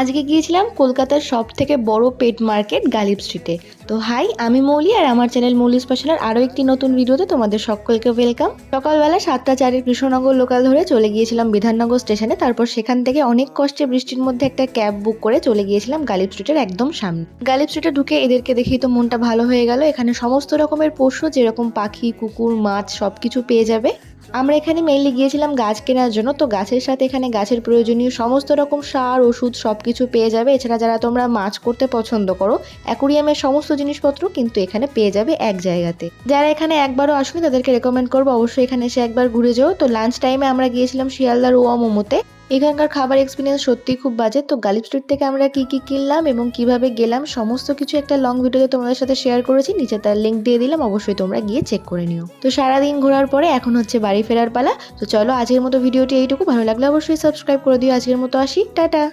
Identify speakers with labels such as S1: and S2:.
S1: আজকে গিয়েছিলাম কলকাতার সব থেকে বড় পেট মার্কেট গালিব স্ট্রিটে তো হাই আমি মৌলি আর আমার চ্যানেল মৌলি স্পেশালের আরও একটি নতুন ভিডিওতে তোমাদের সকলকে ওয়েলকাম সকালবেলা সাতটা চারের কৃষ্ণনগর লোকাল ধরে চলে গিয়েছিলাম বিধাননগর স্টেশনে তারপর সেখান থেকে অনেক কষ্টে বৃষ্টির মধ্যে একটা ক্যাব বুক করে চলে গিয়েছিলাম গালিব স্ট্রিটের একদম সামনে। গালিব স্ট্রিটে ঢুকে এদেরকে দেখেই তো মনটা ভালো হয়ে গেল। এখানে সমস্ত রকমের পশু, যেরকম পাখি, কুকুর, মাছ সব কিছু পেয়ে যাবে। আমরা এখানে মেইনলি গিয়েছিলাম গাছ কেনার জন্য, তো গাছের সাথে এখানে গাছের প্রয়োজনীয় সমস্ত রকম সার, ওষুধ সব কিছু পেয়ে যাবে। এছাড়া যারা তোমরা মাছ করতে পছন্দ করো, অ্যাকুরিয়ামের সমস্ত জিনিসপত্র কিন্তু এখানে পেয়ে যাবে এক জায়গাতে। যারা এখানে একবারও আসুনি, তাদেরকে রেকমেন্ড করব। অবশ্যই এখানে এসে একবার ঘুরে যাও। তো লাঞ্চ টাইমে আমরা গিয়েছিলাম শিয়ালদার ওয়া মোমোতে এখানকার খাবার এক্সপিরিয়েন্স সত্যিই খুব বাজে। তো গালিব স্ট্রিট থেকে আমরা কি কি কিনলাম এবং কীভাবে গেলাম, সমস্ত কিছু একটা লং ভিডিওতে তোমাদের সাথে শেয়ার করেছি। নিচে তার লিঙ্ক দিয়ে দিলাম, অবশ্যই তোমরা গিয়ে চেক করে নিও। তো সারাদিন ঘোরার পরে এখন হচ্ছে বাড়ি ফেরার পালা। তো চলো আজকের মতো ভিডিওটি এইটুকু। ভালো লাগলে অবশ্যই সাবস্ক্রাইব করে দিও। আজকের মতো আসি। টাটা!